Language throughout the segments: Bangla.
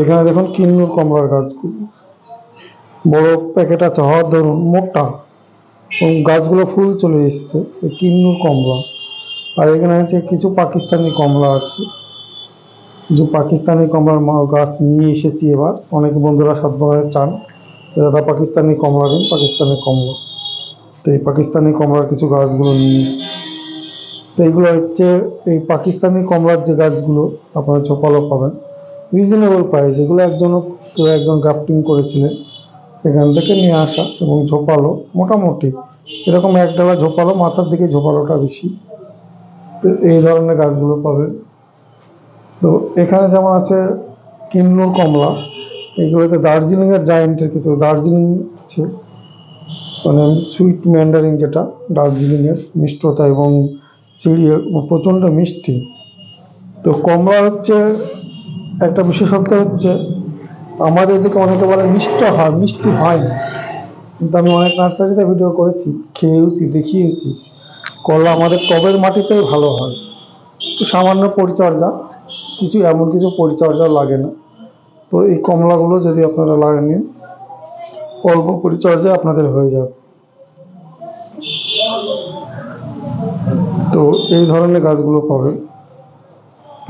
এখানে দেখুন কিন্নুর কমলার গাছগুলো বড় প্যাকেট আছে হওয়ার ধরুন মোটা। এবং গাছগুলো ফুল চলে এসেছে কিন্নুর কমলা। আর এখানে আছে কিছু পাকিস্তানি কমলা আছে। কিছু পাকিস্তানি কমলার গাছ নিয়ে এসেছি এবার। অনেক বন্ধুরা সাত বাগানে চান। দাদা, পাকিস্তানি কমলা দিন, পাকিস্তানি কমলা। তো এই পাকিস্তানি কমলার কিছু গাছগুলো নিয়ে এসেছি। তো এইগুলো হচ্ছে, এই পাকিস্তানি কমলার যে গাছগুলো, আপনারা ঝোপালো পাবেন। রিজনেবল প্রাইস এগুলো একজন কেউ একজন গ্রাফটিং করেছিলেন। এখান থেকে নিয়ে আসা এবং ঝোপালো, মোটামুটি। এরকম এক ডালা ঝোপালো, মাথার দিকে ঝোপালোটা বেশি। তো এই ধরনের গাছগুলো পাবে তো এখানে যেমন আছে কিন্নুর কমলা, এগুলোতে দার্জিলিংয়ের জায়েন্টের কিছু, দার্জিলিং আছে। মানে সুইট ম্যান্ডারিং যেটা, দার্জিলিংয়ের মিষ্টতা এবং চিড়ি প্রচণ্ড মিষ্টি। তো কমলা হচ্ছে একটা বিশেষত্ব হচ্ছে আমাদের দিকে অনেকে বলে মিষ্ট হয়, মিষ্টি হয় কিন্তু আমি অনেক নার্সারিতে ভিডিও করেছি, খেয়েওছি, দেখিয়েছি। কলা আমাদের টবের মাটিতেই ভালো হয়। তো সামান্য পরিচর্যা, কিছু এমন কিছু পরিচর্যা লাগে না। তো এই কমলাগুলো যদি আপনারা লাগেন অল্প পরিচর্যা আপনাদের হয়ে যাবে। তো এই ধরনের গাছগুলো পাবেন।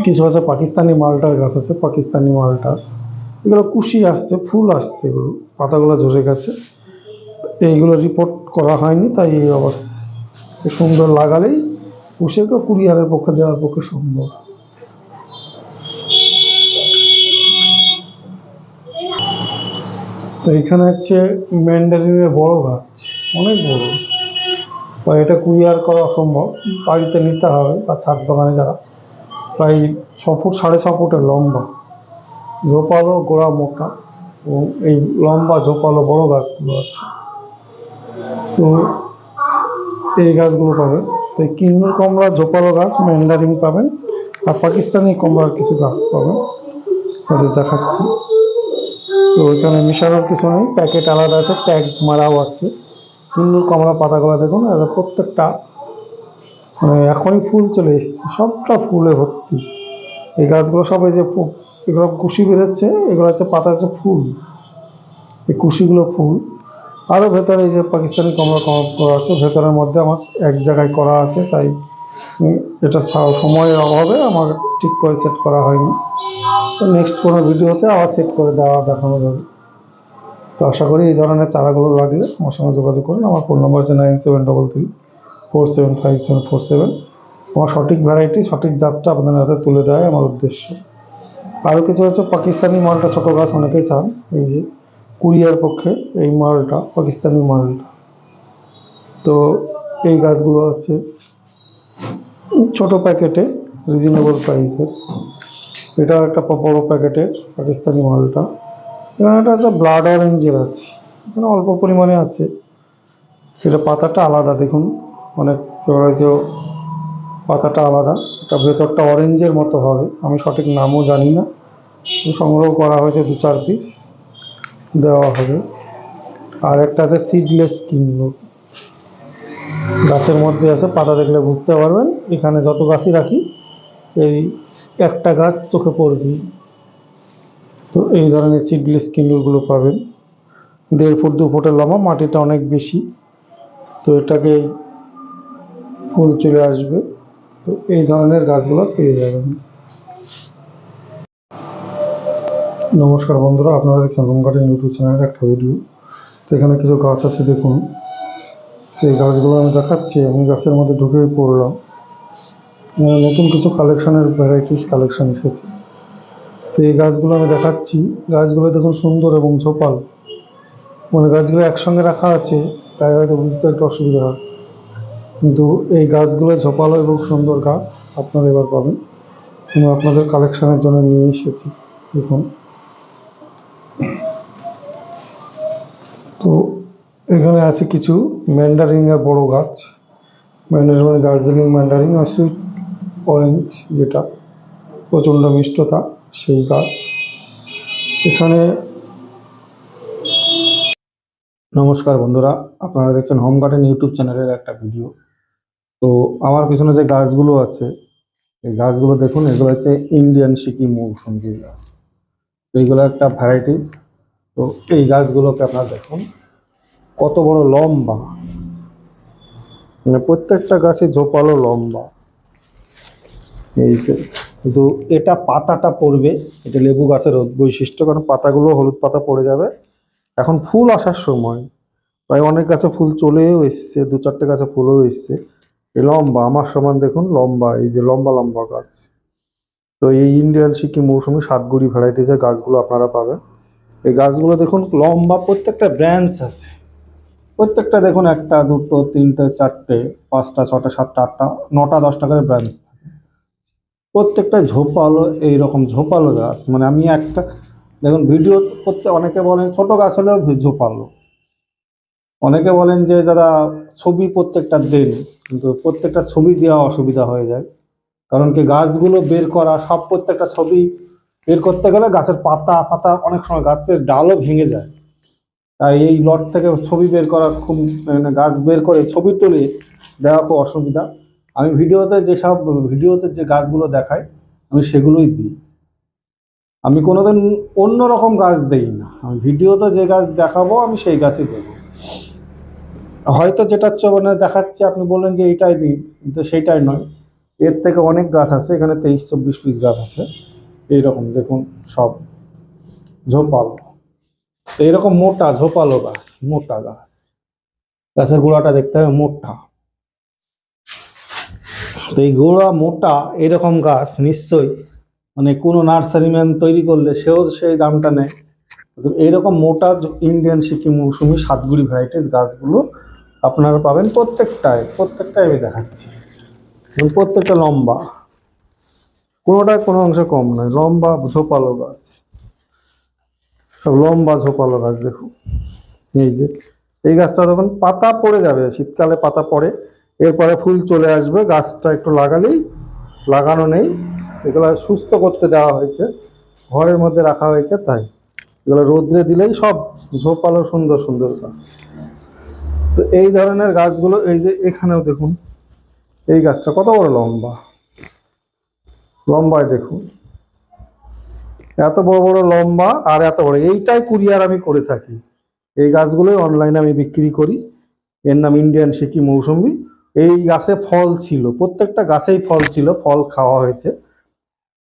কিছু আছে, পাকিস্তানি মালটার গাছ আছে, পাকিস্তানি মালটা এগুলো কুশি আসছে, ফুল আসছে এগুলো, পাতাগুলো ঝরে গেছে। এইগুলো রিপোর্ট করা হয়নি, তাই এই অবস্থা। সুন্দর লাগালেই পুষেকে কুরিয়ারের পক্ষে, দেওয়ার পক্ষে সম্ভব। তো এখানে হচ্ছে ম্যান্ডারিনের বড় গাছ, অনেক বড়। এটা কুরিয়ার করা অসম্ভব, বাড়িতে নিতে হবে বা ছাদ বাগানে যারা প্রায় ছ ফুট, সাড়ে ছ ফুটের লম্বা। ঝোপালো গোড়া মোটা এবং এই লম্বা ঝোপালো বড় গাছগুলো আছে। তো এই গাছগুলো পাবেন। তো এই কিন্নুর কমলা ঝোপালো গাছ ম্যান্ডারিং পাবেন আর পাকিস্তানি কমলার কিছু গাছ পাবেন। ওদের দেখাচ্ছি। তো ওইখানে মিশানোর কিছু নেই, প্যাকেট আলাদা আছে, ট্যাগ মারাও আছে। কিন্নুর কমলা পাতাগুলো দেখুন আর প্রত্যেকটা মানে এখনই ফুল চলে এসছে, সবটা ফুলে ভর্তি। এই গাছগুলো সব এই যে এগুলো কুশি বেরোচ্ছে, এগুলো হচ্ছে পাতা হচ্ছে ফুল, এই কুশিগুলো ফুল। আরও ভেতরে এই যে পাকিস্তানি কমলা কম করা আছে, ভেতরের মধ্যে আমার এক জায়গায় করা আছে, তাই এটা সময়ের অভাবে আমার ঠিক করে সেট করা হয়নি। তো নেক্সট কোনো ভিডিওতে আবার সেট করে দেওয়া, দেখানো যাবে। তো আশা করি এই ধরনের চারাগুলো লাগলে আমার সঙ্গে যোগাযোগ করুন, আমার ফোন নম্বর হচ্ছে nine seven double three four seven five seven four seven আমার সঠিক ভ্যারাইটি সঠিক জাতটা আপনাদের হাতে তুলে দেয় আমার উদ্দেশ্য। আরও কিছু হচ্ছে পাকিস্তানি মালটা ছোটো গাছ অনেকেই চান। এই যে, কুরিয়ার পক্ষে এই মালটা, পাকিস্তানি মালটা। তো এই গাছগুলো হচ্ছে ছোট প্যাকেটে রিজনেবল প্রাইসের এটা একটা বড় প্যাকেটের পাকিস্তানি মালটা। এখানে একটা হচ্ছে ব্লাড অরেঞ্জের আছে। এখানে অল্প পরিমাণে আছে। সেটা পাতাটা আলাদা, দেখুন। অনেক যে পাতাটা আলাদা, এটা ভেতরটা অরেঞ্জের মতো হবে। আমি সঠিক নামও জানি না। সংগ্রহ করা হয়েছে দু চার পিস দেওয়া হবে। আর একটা আছে সিডলেস কিন্নুর গাছের মধ্যে আছে, পাতা দেখলে বুঝতে পারবেন। এখানে যত গাছই রাখি, এই একটা গাছ চোখে পড়বি তো এই ধরনের সিডলেস কিন্নুরগুলো পাবেন। দেড় ফুট, দু ফুটের লম্বা, মাটিটা অনেক বেশি। তো এটাকে ফুল চলে আসবে। তো এই ধরনের গাছগুলো পেয়ে যাবেন। নমস্কার বন্ধুরা, আপনারা দেখছেন গার্ডেন ইউটিউব চ্যানেলের একটা ভিডিও তো এখানে কিছু গাছ আছে, দেখুন। তো এই গাছগুলো আমি দেখাচ্ছি, আমি গাছের মধ্যে ঢুকেই পড়লাম। নতুন কিছু কালেকশনের ভ্যারাইটিস কালেকশন এসেছে। তো এই গাছগুলো আমি দেখাচ্ছি। গাছগুলো দেখুন সুন্দর এবং ঝোপাল। মানে গাছগুলো একসঙ্গে রাখা আছে, তাই হয়তো বুঝতে একটু অসুবিধা হয়। কিন্তু এই গাছগুলো ঝোপালো এবং সুন্দর গাছ আপনারা এবার পাবেন। আমি আপনাদের কালেকশনের জন্য নিয়ে এসেছি, দেখুন। তো এখানে আছে কিছু ম্যান্ডারিনের বড় গাছ। ম্যান্ডারিন মানে দার্জিলিং ম্যান্ডারিন আর সুইট অরেঞ্জ যেটা, প্রচণ্ড মিষ্টতা, সেই গাছ। এখানে নমস্কার বন্ধুরা, আপনারা দেখছেন হোম গার্ডেন ইউটিউব চ্যানেলের একটা ভিডিও তো আমার পিছনে যে গাছগুলো আছে, এই গাছগুলো দেখুন, এগুলো হচ্ছে ইন্ডিয়ান সিকি মৌসুমি গাছ। এইগুলো একটা ভ্যারাইটিস তো এই গাছগুলোকে আপনারা দেখুন, কত বড় লম্বা। মানে প্রত্যেকটা গাছে ঝোপালো লম্বা। এই যে কিন্তু এটা পাতাটা পড়বে, এটা লেবু গাছের বৈশিষ্ট্য, কারণ পাতাগুলো হলুদ পাতা পড়ে যাবে। এখন ফুল আসার সময়, প্রায় অনেক গাছে ফুল চলেও এসছে দু চারটে গাছে ফুলও এসছে। লম্বা, আমার সমান দেখুন, লম্বা, এই যে লম্বা লম্বা গাছ। তো এই ইন্ডিয়ান সিকিম মৌসুমি সাতগুড়ি ভ্যারাইটিসের গাছগুলো আপনারা পাবেন। এই গাছগুলো দেখুন, লম্বা প্রত্যেকটা ব্রাঞ্চ আছে। প্রত্যেকটা দেখুন, একটা, দুটো, তিনটে, চারটে, পাঁচটা, ছটা, সাতটা, আটটা, নটা, দশটা করে ব্রাঞ্চ থাকে। প্রত্যেকটা ঝোপালো, এইরকম ঝোপালো গাছ। মানে আমি একটা, দেখুন ভিডিও করতে অনেকে বলেন ছোট গাছ হলেও ঝোপালো। অনেকে বলেন যে দাদা ছবি প্রত্যেকটা দেন, কিন্তু প্রত্যেকটা ছবি দেওয়া অসুবিধা হয়ে যায়। কারণ কি গাছগুলো বের করা, সব প্রত্যেকটা ছবি বের করতে গেলে গাছের পাতা পাতা অনেক সময় গাছের ডালও ভেঙে যায়। তাই এই লট থেকে ছবি বের করা খুব মানে গাছ বের করে ছবি তুলে দেওয়া খুব অসুবিধা। আমি ভিডিওতে যেসব, ভিডিওতে যে গাছগুলো দেখাই, আমি সেগুলোই দিই। আমি কোনোদিন অন্য রকম গাছ দেই না। আমি ভিডিওতে যে গাছ দেখাবো, আমি সেই গাছই দেবো। হয়তো যেটা মানে দেখাচ্ছে, আপনি বললেন যে এইটাই দিই কিন্তু সেইটাই নয়। এর থেকে অনেক গাছ আছে, এখানে তেইশ, চব্বিশ পিস গাছ আছে। এইরকম, দেখুন, সব ঝোপাল। তো এইরকম মোটা, ঝোপালো গাছ, মোটা গাছ। গাছের গোড়াটা দেখতে হবে মোটা। তো এই গোড়া মোটা, এরকম গাছ, নিশ্চয়ই মানে কোনো নার্সারিম্যান তৈরি করলে সেও সেই দামটা নেয়। এইরকম মোটা ইন্ডিয়ান সিকিম মৌসুমি সাতগুড়ি ভ্যারাইটিস গাছগুলো আপনারা পাবেন প্রত্যেকটায় প্রত্যেকটাই আমি দেখাচ্ছি। প্রত্যেকটা লম্বা। কোনোটাই কোনো অংশে কম নয়, লম্বা ঝোপালো গাছ। সব লম্বা ঝোপালো গাছ, দেখুন। এই যে, এই গাছটা তখন পাতা পড়ে যাবে, শীতকালে পাতা পড়ে, এরপরে ফুল চলে আসবে, গাছটা একটু লাগালেই, লাগানো নেই। এগুলো সুস্থ করতে দেওয়া হয়েছে, ঘরের মধ্যে রাখা হয়েছে, তাই। এগুলো রোদ্রে দিলেই সব ঝোপালো সুন্দর সুন্দর গাছ। তো এই ধরনের গাছগুলো এই যে এখানেও দেখুন, এই গাছটা কত বড় লম্বা? লম্বায় দেখুন। এত বড় বড় লম্বা আর এত বড়, এইটাই কুরিয়ার আমি করে থাকি। এই গাছগুলোই অনলাইনে আমি বিক্রি করি। এর নাম ইন্ডিয়ান সিকি মৌসুমি এই গাছে ফল ছিল, প্রত্যেকটা গাছেই ফল ছিল, ফল খাওয়া হয়েছে।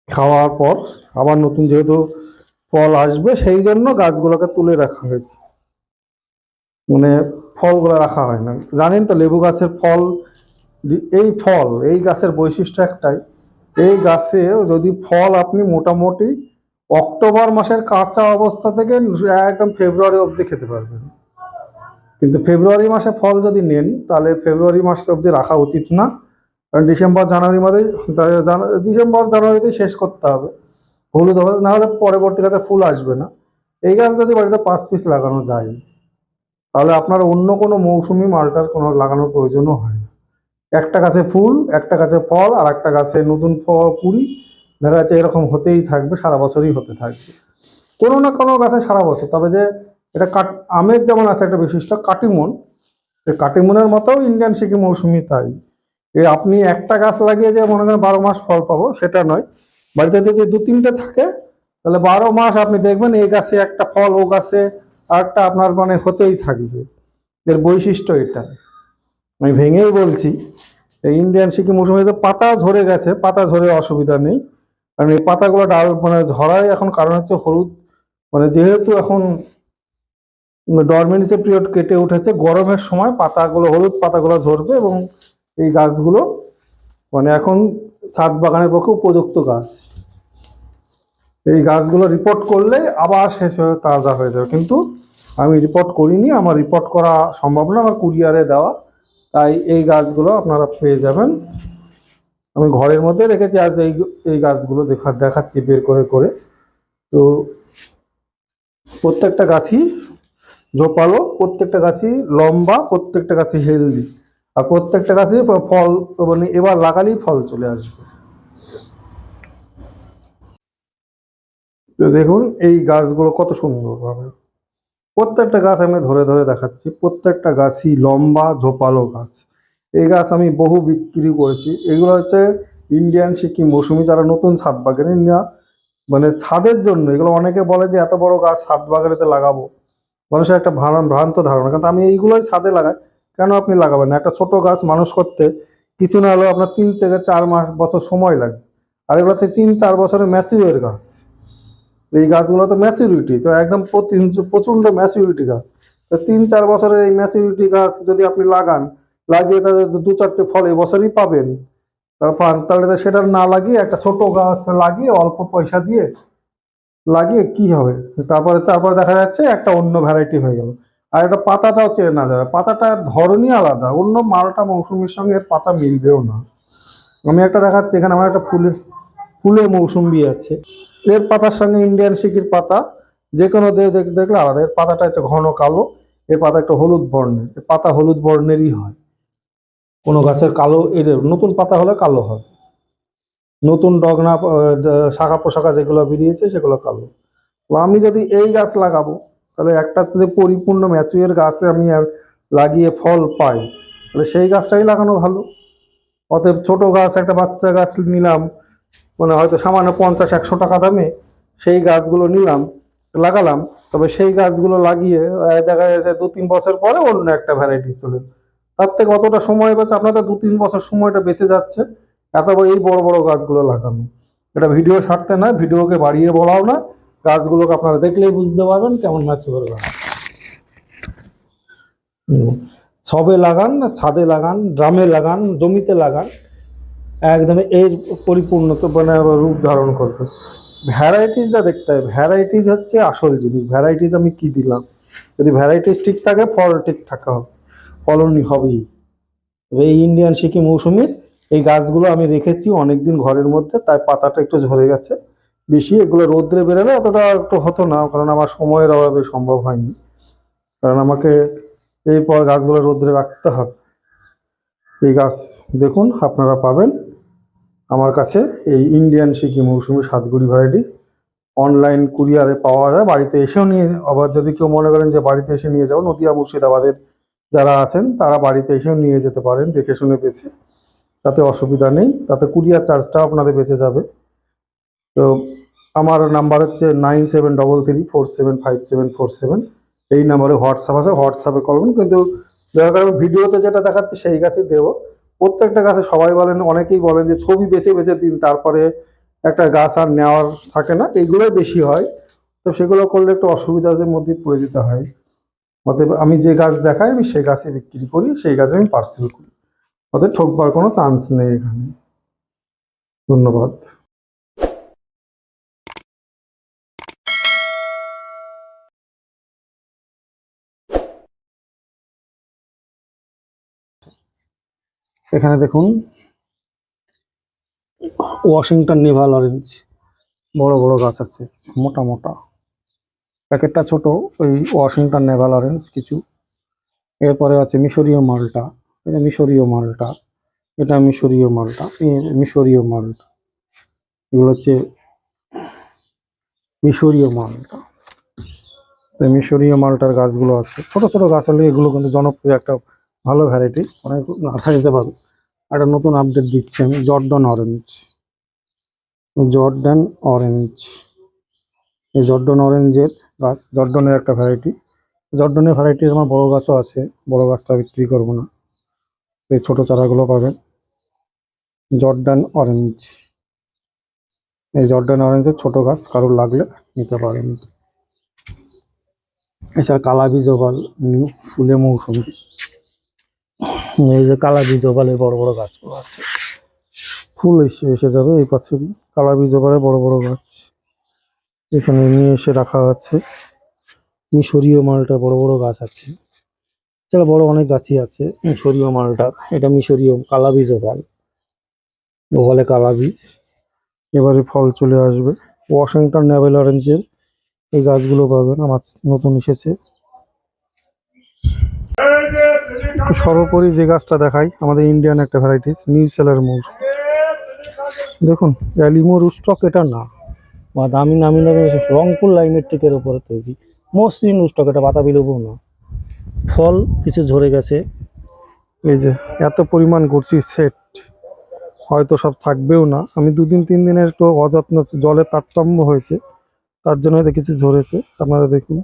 খাওয়ার পর আবার নতুন যেহেতু ফল আসবে, সেই জন্য গাছগুলোকে তুলে রাখা হয়েছে। মানে ফলগুলো রাখা হয় না। জানেন তো লেবু গাছের ফল, এই ফল, এই গাছের বৈশিষ্ট্য একটাই, এই গাছে যদি ফল আপনি মোটামুটি অক্টোবর মাসের কাঁচা অবস্থা থেকে একদম ফেব্রুয়ারি অবধি খেতে পারবেন। কিন্তু ফেব্রুয়ারি মাসে ফল যদি নেন, তাহলে ফেব্রুয়ারি মাস অবধি রাখা উচিত না। কারণ ডিসেম্বর, জানুয়ারি মাসে ডিসেম্বর জানুয়ারিতেই শেষ করতে হবে। হলুদ হবে না হলে পরবর্তীকালে ফুল আসবে না। এই গাছ যদি বাড়িতে পাঁচ পিস লাগানো যায় তাহলে আপনার অন্য কোনো মৌসুমি মালটার কোনো লাগানোর প্রয়োজনও হয় না। একটা গাছে ফুল, একটা গাছে ফল, আর একটা গাছে নতুন ফল কুড়ি। দেখা যাচ্ছে এরকম হতেই থাকবে, সারা বছরই হতে থাকবে। কোনো না কোনো গাছে সারা বছর। তবে যে এটা কাট, আমের যেমন আছে একটা বিশিষ্ট কাটিমন কাটিমনের মতো ইন্ডিয়ান সিকিম মৌসুমি তাই। এ আপনি একটা গাছ লাগিয়ে যে মনে করেন বারো মাস ফল পাবো, সেটা নয়। বাড়িতে যদি দু তিনটে থাকে, তাহলে বারো মাস আপনি দেখবেন এই গাছে একটা ফল, ও গাছে আরেকটা আপনার মানে হতেই থাকবে। এর বৈশিষ্ট্য এটা। আমি ভেঙেই বলছি, এই ইন্ডিয়ান সিকিম মৌসুমে তো পাতা ঝরে গেছে, পাতা ঝরে অসুবিধা নেই। কারণ এই পাতাগুলো ডাল মানে ঝরাই এখন কারণ হচ্ছে হলুদ। মানে যেহেতু এখন ডরমেন্সি পিরিয়ড কেটে উঠেছে, গরমের সময় পাতাগুলো, হলুদ পাতাগুলো ঝরবে এবং এই গাছগুলো মানে এখন ছাদ বাগানের পক্ষে উপযুক্ত গাছ। এই গাছগুলো রিপোর্ট করলে আবার শেষ হয়ে তাজা হয়ে যাবে। কিন্তু আমি রিপোর্ট করিনি, আমার রিপোর্ট করা সম্ভব না, আমার কুরিয়ারে দেওয়া। তাই এই গাছগুলো আপনারা পেয়ে যাবেন। আমি ঘরের মধ্যে রেখেছি, আজ এই এই গাছগুলো দেখা, দেখাচ্ছি বের করে করে। তো প্রত্যেকটা গাছই ঝোপালো প্রত্যেকটা গাছই লম্বা, প্রত্যেকটা গাছই হেলদি আর প্রত্যেকটা গাছই ফল মানে এবার লাগালেই ফল চলে আসবে। তো দেখুন, এই গাছগুলো কত সুন্দর ভাবে। প্রত্যেকটা গাছ আমি ধরে ধরে দেখাচ্ছি। প্রত্যেকটা গাছই লম্বা, ঝোপালো গাছ। এই গাছ আমি বহু বিক্রি করেছি। এগুলো হচ্ছে ইন্ডিয়ান সিকিম মৌসুমি, যারা নতুন ছাদ বাগানে না মানে ছাদের জন্য। এগুলো অনেকে বলে যে, এত বড় গাছ ছাদ বাগানেতে লাগাবো? মানুষের একটা ভ্রান- ভ্রান্ত ধারণা। কিন্তু আমি এইগুলোই ছাদে লাগাই। কেন আপনি লাগাবেন না? একটা ছোট গাছ মানুষ করতে কিছু না হলেও আপনার তিন থেকে চার মাস বছর সময় লাগে। আর এগুলোতে তিন চার বছরের ম্যাচিউর গাছ। এই গাছগুলো তো ম্যাচিউরিটি তো একদম প্রচণ্ড ম্যাচিউরিটি গাছ। তো তিন চার বছরের এই ম্যাচিউরিটি গাছ যদি আপনি লাগান, লাগিয়ে তাদের দু চারটে ফল এবছরই পাবেন। তারপর তাহলে সেটা না লাগিয়ে একটা ছোট গাছ লাগিয়ে অল্প পয়সা দিয়ে লাগিয়ে কি হবে? তারপরে তারপরে দেখা যাচ্ছে একটা অন্য ভ্যারাইটি হয়ে গেল। আর এটা পাতাটাও চেয়ে না যাবে পাতাটার ধরনই আলাদা। অন্য মালটা মৌসুমির সঙ্গে এর পাতা মিলবেও না। আমি একটা দেখাচ্ছি, এখানে আমার একটা ফুলে ফুলে মৌসুম্বি আছে। এর পাতার সঙ্গে ইন্ডিয়ান সিকির পাতা যে কোনো দে- দেখ- দেখলে আলাদা। এর পাতাটা হচ্ছে ঘন কালো, এর পাতা একটা হলুদ বর্ণের। পাতা হলুদ বর্ণেরই হয়। কোনো গাছের কালো এর নতুন পাতা হলে কালো হয়। নতুন ডগনা শাখা পোশাখা যেগুলো বেরিয়েছে, সেগুলো কালো। তো আমি যদি এই গাছ লাগাবো, তাহলে একটা যদি পরিপূর্ণ ম্যাচুয়ের গাছে আমি আর লাগিয়ে ফল পাই, তাহলে সেই গাছটাই লাগানো ভালো। অতএব ছোট গাছ, একটা বাচ্চা গাছ নিলাম মানে হয়তো সামান্য পঞ্চাশ, একশো টাকা দামে সেই গাছগুলো নিলাম, লাগালাম। তবে সেই গাছগুলো লাগিয়ে দেখা যাচ্ছে দু তিন বছর পরে অন্য একটা ভ্যারাইটিস চলে তার থেকে অতটা সময় বেঁচে, আপনাদের দু তিন বছর সময়টা বেঁচে যাচ্ছে। এত এই বড় বড় গাছগুলো লাগানো। এটা ভিডিও ছাড়তে না, ভিডিওকে বাড়িয়ে বলাও না। গাছগুলোকে আপনারা দেখলেই বুঝতে পারবেন কেমন ম্যাচিওর গাছ। সবে লাগান, ছাদে লাগান, ড্রামে লাগান, জমিতে লাগান। একদম এর পরিপূর্ণ তো মানে রূপ ধারণ করবে। ভ্যারাইটিসটা দেখতে হবে। ভ্যারাইটিস হচ্ছে আসল জিনিস। ভ্যারাইটিস আমি কি দিলাম? যদি ভ্যারাইটিস ঠিক থাকে, ফল ঠিক থাকা হবে। ফলনই হবেই। তবে এই ইন্ডিয়ান সিকি মৌসুমির এই গাছগুলো আমি রেখেছি অনেকদিন ঘরের মধ্যে, তাই পাতাটা একটু ঝরে গেছে। বেশি এগুলো রোদ্রে বেরোলে অতটা একটু হতো না, কারণ আমার সময়ের অভাবে সম্ভব হয়নি। কারণ আমাকে এরপর গাছগুলো রোদ্রে রাখতে হবে। এই গাছ দেখুন, আপনারা পাবেন। আমার কাছে এই ইন্ডিয়ান সিকি মৌসুমি সাতগুড়ি ভ্যারাইটি অনলাইন কুরিয়ারে পাওয়া যায়। বাড়িতে এসেও নিয়ে আবার যদি কেউ মনে করেন যে বাড়িতে এসে নিয়ে যাও, নদিয়া, মুর্শিদাবাদের যারা আছেন, তারা বাড়িতে এসেও নিয়ে যেতে পারেন, দেখে শুনে বেছে। তাতে অসুবিধা নেই। তাতে কুরিয়ার চার্জটাও আপনাদের বেঁচে যাবে। তো আমার নাম্বার হচ্ছে nine seven double three four seven five seven four seven এই নাম্বারে হোয়াটসঅ্যাপ আছে। হোয়াটসঅ্যাপে করবেন কিন্তু দেখা ভিডিওতে যেটা দেখাচ্ছে, সেই গাছই দেবো। প্রত্যেকটা গাছে সবাই বলেন, অনেকেই বলেন যে ছবি বেছে বেছে দিন, তারপরে একটা গাছ আর নেওয়ার থাকে না, এইগুলোই বেশি হয়। তো সেগুলো করলে একটু অসুবিধার মধ্যে পড়ে যেতে হয়। অতএব আমি যে গাছ দেখাই, আমি সেই গাছে বিক্রি করি, সেই গাছে আমি পার্সেল করি। অতএব ঠকবার কোনো চান্স নেই এখানে। ধন্যবাদ। এখানে দেখুন ওয়াশিংটন নেভাল অরেঞ্জ বড় বড় গাছ আছে, মোটা মোটা। প্যাকেটটা ছোট, ওই ওয়াশিংটন নেভাল অরেঞ্জ কিছু। এরপরে আছে মিশরীয় মালটা, এটা মিশরীয় মালটা, এটা মিশরীয় মালটা মিশরীয় মালটা। এগুলো হচ্ছে মিশরীয় মালটা। মিশরীয় মালটার গাছগুলো আছে। ছোট ছোট গাছ হলে এগুলো কিন্তু জনপ্রিয় একটা ভালো ভ্যারাইটি অনেক নার্সারিতে পাবে। একটা নতুন আপডেট দিচ্ছি আমি জর্ডন অরেঞ্জ জর্ডান অরেঞ্জ এই জর্ডন অরেঞ্জের গাছ জর্ডনের একটা ভ্যারাইটি জর্ডনের ভ্যারাইটি আমার বড় গাছও আছে, বড় গাছটা বিক্রি করব না। এই ছোট চারাগুলো পাবেন। জর্ডান অরেঞ্জ এই জর্ডান অরেঞ্জের ছোট গাছ, কারোর লাগলে নিতে পারেন। এছাড়া কালাবি জবাল নিউ ফুলে মৌসুমি। এই যে কালাবি জবালের বড় বড় গাছগুলো আছে। ফুল এসে এসে যাবে এই পাশেরই। কালাবি জবালের বড় বড় গাছ। এখানে নিয়ে এসে রাখা আছে। মিশরীয় মালটা বড় বড় গাছ আছে। এছাড়া বড় অনেক গাছই আছে মিশরীয় মালটা। এটা মিশরীয় কালা বীজ কালাবি জবাল বলে কালাবীজ এবারে ফল চলে আসবে। ওয়াশিংটন নেভেল অরেঞ্জের এই গাছগুলো পাবেন। আমার নতুন এসেছে একটু সর্বোপরি যে গাছটা দেখাই, আমাদের ইন্ডিয়ান একটা ভ্যারাইটিস নিউ সেলার মৌসুম দেখুন অ্যালিমো রুস্টক এটা না। বা দামি নামি নামি রংপুর লাইমেট্রিকের উপরে তৈরি। মসৃণ রুস্টক এটা বাতাবি লেবু না। ফল কিছু ঝরে গেছে। এই যে, এত পরিমাণ করছি সেট হয়তো সব থাকবেও না। আমি দুদিন, তিন দিনের একটু অযত্ন, জলের তারতম্য হয়েছে। তার জন্য হয়তো কিছু ঝরেছে। আপনারা দেখুন।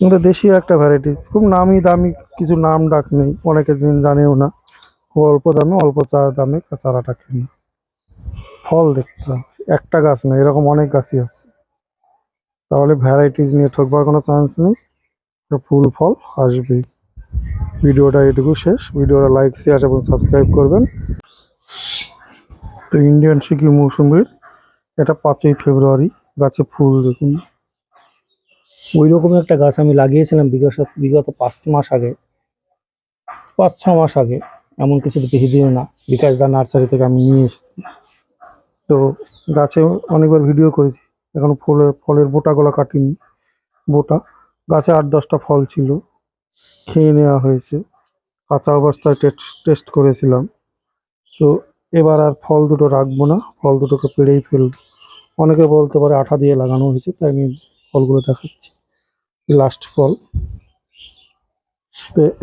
এটা দেশীয় একটা ভ্যারাইটিস খুব নামি দামি কিছু নাম ডাক নেই, অনেকে জন- জানেও না। খুব অল্প দামে, অল্প চা দামে চারাটা কিনে ফল দেখতে একটা গাছ না এরকম অনেক গাছই আছে। তাহলে ভ্যারাইটিস নিয়ে ঠকবার কোনো চান্স নেই। ফুল ফল আসবেই। ভিডিওটা এটুকু শেষ। ভিডিওটা লাইক শেয়ার এবং সাবস্ক্রাইব করবেন। তো ইন্ডিয়ান সিকি মৌসুমির, এটা পাঁচই ফেব্রুয়ারি, গাছে ফুল দেখুন। ওই রকম একটা গাছ আমি লাগিয়েছিলাম বিগত বিগত পাঁচ মাস আগে, পাঁচ ছ মাস আগে। এমন কিছু বেশি দিনও না। বিকাশ দা নার্সারি থেকে আমি নিয়ে এসেছি। তো গাছে অনেকবার ভিডিও করেছি। এখন ফলের ফলের বোটাগুলো কাটিনি। বোটা, গাছে আট দশটা ফল ছিল। খেয়ে নেওয়া হয়েছে। কাঁচা অবস্থায় টেস্ট টেস্ট করেছিলাম। তো এবার আর ফল দুটো রাখব না। ফল দুটোকে পেড়েই ফেলব। অনেকে বলতে পারে আঠা দিয়ে লাগানো হয়েছে, তাই আমি ফলগুলো দেখাচ্ছি। লাস্ট ফল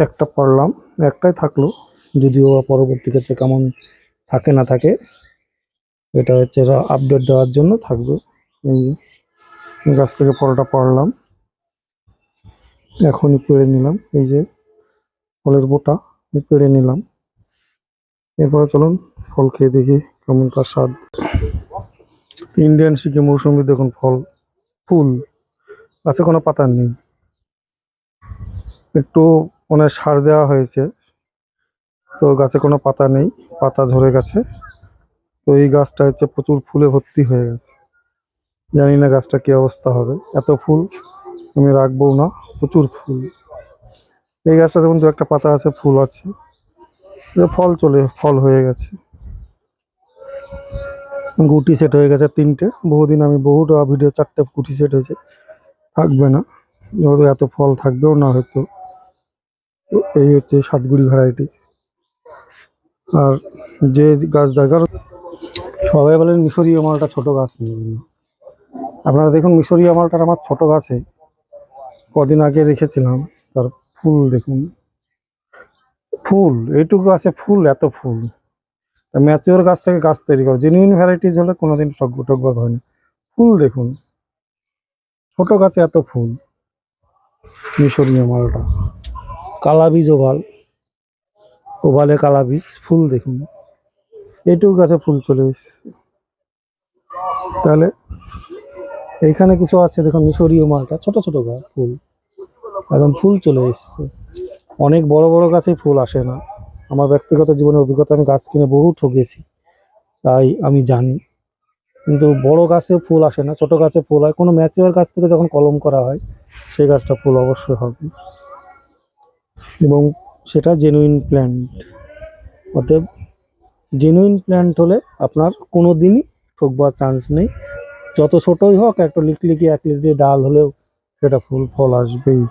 একটা পারলাম একটাই থাকল, যদিও পরবর্তী ক্ষেত্রে কেমন থাকে না থাকে, এটা হচ্ছে আপডেট দেওয়ার জন্য থাকবে। এই গাছ থেকে ফলটা পারলাম এখনই পেড়ে নিলাম, এই যে ফলের বোটা পেড়ে নিলাম। এরপরে চলুন ফল খেয়ে দেখি কেমন তার স্বাদ। ইন্ডিয়ান সিকি মৌসুমি দেখুন ফল, ফুল। গাছে কোনো পাতা নেই। একটু মানে সার দেওয়া হয়েছে। তো গাছে কোনো পাতা নেই, পাতা ঝরে গেছে। তো এই গাছটা হচ্ছে প্রচুর ফুলে ভর্তি হয়ে গেছে। জানি না গাছটা কি অবস্থা হবে। এত ফুল আমি রাখব না, প্রচুর ফুল। এই গাছটা যেমন দু একটা পাতা আছে, ফুল আছে। ফল চলে, ফল হয়ে গেছে। গুটি সেট হয়ে গেছে তিনটে। বহুদিন আমি বহুটা ভিডিও চারটে গুটি সেট হয়েছে। থাকবে না। যেহেতু এত ফল থাকবেও না হয়তো। এই হচ্ছে সাতগুড়ি ভ্যারাইটি আর যে গাছ দেখার, সবাই বলেন মিশরীয় মালটা ছোট গাছ আপনারা দেখুন মিশরীয় মালটার আমার ছোট গাছে কদিন আগে রেখেছিলাম, তার ফুল দেখুন। ফুল, এইটুকু গাছে ফুল, এত ফুল। ম্যাচিওর গাছ থেকে গাছ তৈরি করে। জেনুইন ভ্যারাইটিস হলে কোনোদিন টক টকবার হয় না। ফুল দেখুন। ছোট গাছে এত ফুল। মিশরীয় মালটা। কালা বীজ ওভাল। ওভালে কালা বীজ ফুল দেখুন। এইটুকু গাছে ফুল চলে এসছে। তাহলে এইখানে কিছু আছে, দেখুন, মিশরীয় মালটা। ছোট ছোট গাছ ফুল। একদম ফুল চলে এসছে। অনেক বড় বড় গাছে ফুল আসে না। আমার ব্যক্তিগত জীবনের অভিজ্ঞতা, আমি গাছ কিনে বহু ঠকেছি তাই আমি জানি। কিন্তু বড় গাছে ফুল আসে না, ছোট গাছে ফুল হয়। কোনো ম্যাচিওর গাছ থেকে যখন কলম করা হয়, সেই গাছটা ফুল অবশ্যই হবে। এবং সেটা জেনুইন প্ল্যান্ট অতএব জেনুইন প্ল্যান্ট হলে আপনার কোনো দিনই ঠকবার চান্স নেই। যত ছোটই হোক, একটা লিকলিকি এক লিকলি ডাল হলেও সেটা ফুল, ফল আসবেই।